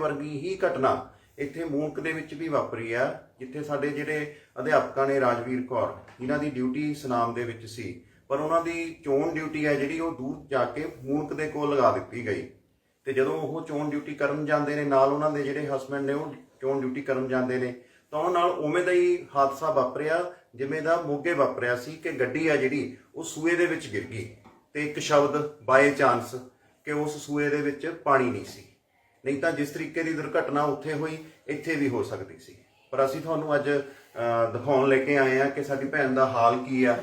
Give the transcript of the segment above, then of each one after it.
ਵਰਗੀ ਹੀ ਘਟਨਾ ਇੱਥੇ ਮੂਨਕ ਦੇ ਵਿੱਚ ਵੀ ਵਾਪਰੀ ਆ, ਜਿੱਥੇ ਸਾਡੇ ਜਿਹੜੇ ਅਧਿਆਪਕਾਂ ਨੇ ਰਾਜਵੀਰ ਕੌਰ, ਜਿਨ੍ਹਾਂ ਦੀ ਡਿਊਟੀ ਸਨਾਮ ਦੇ ਵਿੱਚ ਸੀ, ਪਰ ਉਹਨਾਂ ਦੀ ਚੋਣ ਡਿਊਟੀ ਹੈ ਜਿਹੜੀ ਉਹ ਦੂਰ ਜਾ ਕੇ ਮੂਨਕ ਦੇ ਕੋਲ ਲਗਾ ਦਿੱਤੀ ਗਈ। ਤੇ ਜਦੋਂ ਉਹ ਚੋਣ ਡਿਊਟੀ ਕਰਨ ਜਾਂਦੇ ਨੇ, ਨਾਲ ਉਹਨਾਂ ਦੇ ਜਿਹੜੇ ਹਸਬੰਡ ਨੇ ਉਹ ਚੋਣ ਡਿਊਟੀ ਕਰਨ ਜਾਂਦੇ ਨੇ, ਤਾਂ ਉਹਨਾਂ ਨਾਲ ਉਵੇਂ ਦਾ ਹੀ ਹਾਦਸਾ ਵਾਪਰਿਆ, ਜਿਵੇਂ ਦਾ ਮੋਗੇ ਵਾਪਰਿਆ ਸੀ ਕਿ ਗੱਡੀ ਆ ਜਿਹੜੀ, ਉਹ ਸੂਏ ਦੇ ਵਿੱਚ ਗਿਰ ਗਈ ਤੇ ਇੱਕ ਸ਼ਬਦ ਬਾਏ ਚਾਂਸ ਕਿ ਉਸ ਸੂਏ ਦੇ ਵਿੱਚ ਪਾਣੀ ਨਹੀਂ ਸੀ। ਨਹੀਂ ਤਾਂ ਜਿਸ ਤਰੀਕੇ ਦੀ ਦੁਰਘਟਨਾ ਉੱਥੇ ਹੋਈ, ਇੱਥੇ ਵੀ ਹੋ ਸਕਦੀ ਸੀ। ਪਰ ਅਸੀਂ ਤੁਹਾਨੂੰ ਅੱਜ ਦਿਖਾਉਣ ਲੈ ਕੇ ਆਏ ਆ ਕਿ ਸਾਡੀ ਭੈਣ ਦਾ ਹਾਲ ਕੀ ਆ,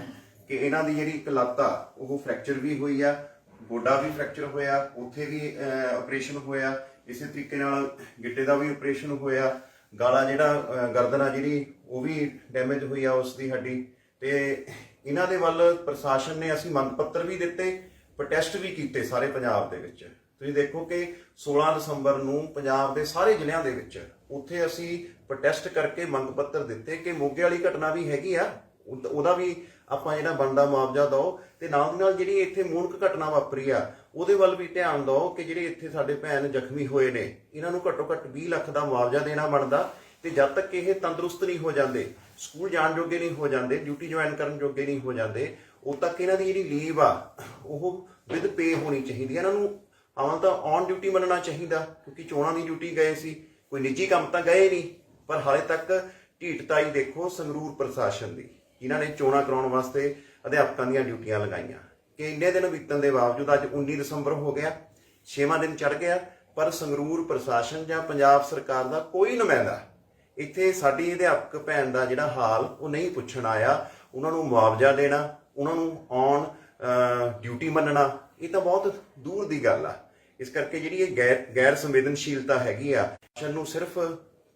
ਕਿ ਇਹਨਾਂ ਦੀ ਜਿਹੜੀ ਇੱਕ ਲੱਤ ਆ, ਉਹ ਫ੍ਰੈਕਚਰ ਵੀ ਹੋਈ ਆ, ਗੋਡਾ ਵੀ ਫ੍ਰੈਕਚਰ ਹੋਇਆ, ਉੱਥੇ ਵੀ ਆਪਰੇਸ਼ਨ ਹੋਇਆ, ਇਸੇ ਤਰੀਕੇ ਨਾਲ ਗਿੱਟੇ ਦਾ ਵੀ ਆਪਰੇਸ਼ਨ ਹੋਇਆ, ਗਾਲਾ ਜਿਹੜਾ ਗਰਦਨ ਆ ਜਿਹੜੀ, ਉਹ ਵੀ ਡੈਮੇਜ ਹੋਈ ਆ ਉਸ ਦੀ ਹੱਡੀ। ਤੇ ਇਹਨਾਂ ਦੇ ਵੱਲ ਪ੍ਰਸ਼ਾਸਨ ਨੇ ਅਸੀਂ ਮੰਗ ਪੱਤਰ ਵੀ ਦਿੱਤੇ, ਪ੍ਰੋਟੈਸਟ ਵੀ ਕੀਤੇ ਸਾਰੇ ਪੰਜਾਬ ਦੇ ਵਿੱਚ। ਤੁਸੀਂ ਦੇਖੋ ਕਿ 16 ਦਸੰਬਰ ਨੂੰ ਪੰਜਾਬ ਦੇ ਸਾਰੇ ਜ਼ਿਲ੍ਹਿਆਂ ਦੇ ਵਿੱਚ ਉੱਥੇ ਅਸੀਂ ਪ੍ਰੋਟੈਸਟ ਕਰਕੇ ਮੰਗ ਪੱਤਰ ਦਿੱਤੇ ਕਿ ਮੋਗੇ ਵਾਲੀ ਘਟਨਾ ਵੀ ਹੈਗੀ ਆ ਉਹਦਾ ਵੀ ਆਪਾਂ ਜਿਹੜਾ ਬਣਦਾ ਮੁਆਵਜ਼ਾ ਦਿਓ ਤੇ ਨਾਲ ਦੀ ਨਾਲ ਜਿਹੜੀ ਇੱਥੇ ਮੂਲਕ ਘਟਨਾ ਵਾਪਰੀ ਆ, ਉਹਦੇ ਵੱਲ ਵੀ ਧਿਆਨ ਦਿਓ ਕਿ ਜਿਹੜੇ ਇੱਥੇ ਸਾਡੇ ਭੈਣ ਜ਼ਖਮੀ ਹੋਏ ਨੇ, ਇਹਨਾਂ ਨੂੰ ਘੱਟੋ ਘੱਟ 20 ਲੱਖ ਦਾ ਮੁਆਵਜ਼ਾ ਦੇਣਾ ਬਣਦਾ ਤੇ ਜਦ ਤੱਕ ਇਹ ਤੰਦਰੁਸਤ ਨਹੀਂ ਹੋ ਜਾਂਦੇ, ਸਕੂਲ ਜਾਣ ਜੋਗੇ ਨਹੀਂ ਹੋ ਜਾਂਦੇ ਡਿਊਟੀ ਜੁਆਇਨ ਕਰਨ ਜੋਗੇ ਨਹੀਂ ਹੋ ਜਾਂਦੇ, ਉਦ ਤੱਕ ਇਹਨਾਂ ਦੀ ਜਿਹੜੀ ਲੀਵ ਆ, ਉਹ ਵਿਦ ਪੇ ਹੋਣੀ ਚਾਹੀਦੀ ਹੈ ਇਹਨਾਂ ਨੂੰ ਆਵਾਂ ਤਾਂ ਔਨ ਡਿਊਟੀ ਮੰਨਣਾ ਚਾਹੀਦਾ, ਕਿਉਂਕਿ ਚੋਣਾਂ ਦੀ ਡਿਊਟੀ ਗਏ ਸੀ, ਕੋਈ ਨਿੱਜੀ ਕੰਮ ਤਾਂ ਗਏ ਨਹੀਂ, ਪਰ ਹਾਲੇ ਤੱਕ ਢੀਟਤਾਈ ਦੇਖੋ ਸੰਗਰੂਰ ਪ੍ਰਸ਼ਾਸਨ ਦੀ, ਜਿਨ੍ਹਾਂ ਨੇ ਚੋਣਾਂ ਕਰਾਉਣ ਵਾਸਤੇ ਅਧਿਆਪਕਾਂ ਦੀਆਂ ਡਿਊਟੀਆਂ ਲਗਾਈਆਂ, ਕਿ ਇੰਨੇ ਦਿਨ ਬੀਤਣ ਦੇ ਬਾਵਜੂਦ ਅੱਜ 19 ਦਸੰਬਰ ਹੋ ਗਿਆ 6ਵਾਂ ਦਿਨ ਚੜ ਗਿਆ, ਪਰ ਸੰਗਰੂਰ ਪ੍ਰਸ਼ਾਸਨ ਜਾਂ ਪੰਜਾਬ ਸਰਕਾਰ ਦਾ ਕੋਈ ਨੁਮਾਇੰਦਾ, ਇੱਥੇ ਸਾਡੀ ਅਧਿਆਪਕ ਭੈਣ ਦਾ ਜਿਹੜਾ ਹਾਲ, ਉਹ ਨਹੀਂ ਪੁੱਛਣ ਆਇਆ, ਉਹਨਾਂ ਨੂੰ ਮੁਆਵਜ਼ਾ ਦੇਣਾ, ਉਹਨਾਂ ਨੂੰ ਔਨ ਡਿਊਟੀ ਮੰਨਣਾ, ਇਹ ਤਾਂ ਬਹੁਤ ਦੂਰ ਦੀ ਗੱਲ ਆ। ਇਸ ਕਰਕੇ ਜਿਹੜੀ ਇਹ ਗੈਰ ਗੈਰ ਸੰਵੇਦਨਸ਼ੀਲਤਾ ਹੈਗੀ ਆ, ਪ੍ਰਸ਼ਾਸਨ ਨੂੰ ਸਿਰਫ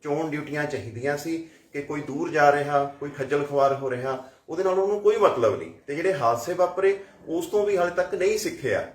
ਚੋਣ ਡਿਊਟੀਆਂ ਚਾਹੀਦੀਆਂ ਸੀ ਕਿ ਕੋਈ ਦੂਰ ਜਾ ਰਿਹਾ, ਕੋਈ ਖੱਜਲ ਖਵਾਰ ਹੋ ਰਿਹਾ, ਉਹਦੇ ਨਾਲ ਉਹਨੂੰ ਕੋਈ ਮਤਲਬ ਨਹੀਂ। ਤੇ ਜਿਹੜੇ ਹਾਦਸੇ ਵਾਪਰੇ, ਉਸ ਤੋਂ ਵੀ ਹਾਲੇ ਤੱਕ ਨਹੀਂ ਸਿੱਖਿਆ।